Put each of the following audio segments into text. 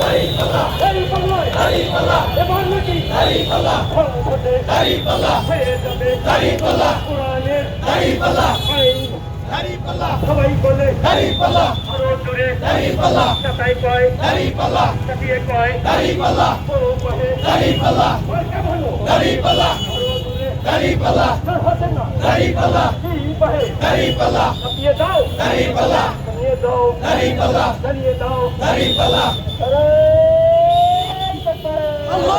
দাঁড়িপাল্লা দাঁড়িপাল্লা দাঁড়িপাল্লা দাঁড়িপাল্লা দাঁড়িপাল্লা দাঁড়িপাল্লা দাঁড়িপাল্লা দাঁড়িপাল্লা দাঁড়িপাল্লা দাঁড়িপাল্লা দাঁড়িপাল্লা দাঁড়িপাল্লা দাঁড়িপাল্লা দাঁড়িপাল্লা দাঁড়িপাল্লা এবার নাকি দাঁড়িপাল্লা সংসদে দাঁড়িপাল্লা হয়ে যাবে দাঁড়িপাল্লা কোরআনের দাঁড়িপাল্লা দাঁড়িপাল্লা সবাই বলে দাঁড়িপাল্লা আরও জোরে দাঁড়িপাল্লা চাটাই কয় দাঁড়িপাল্লা চাটিয়ে কয় দাঁড়িপাল্লা বড় কহে দাঁড়িপাল্লা ওরকা ভালো দাঁড়িপাল্লা দাঁড়িপাল্লা দাঁড়িপাল্লা কহে দাঁড়িপাল্লা চাপিয়ে দাও দাঁড়িপাল্লা দাও। দাঁড়িপাল্লা চালিয়ে দাও। দাঁড়িপাল্লা Allah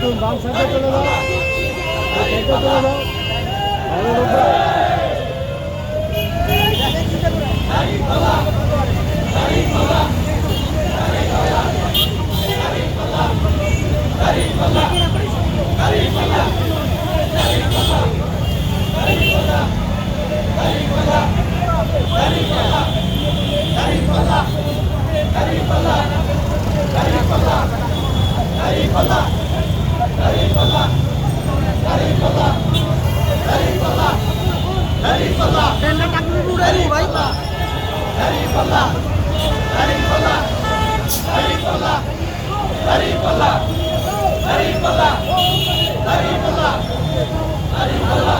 तुम बाम साहेब चलो जाओ चलो जाओ সাইডে চলে যাও ভালো লোকরা দাঁড়িপাল্লা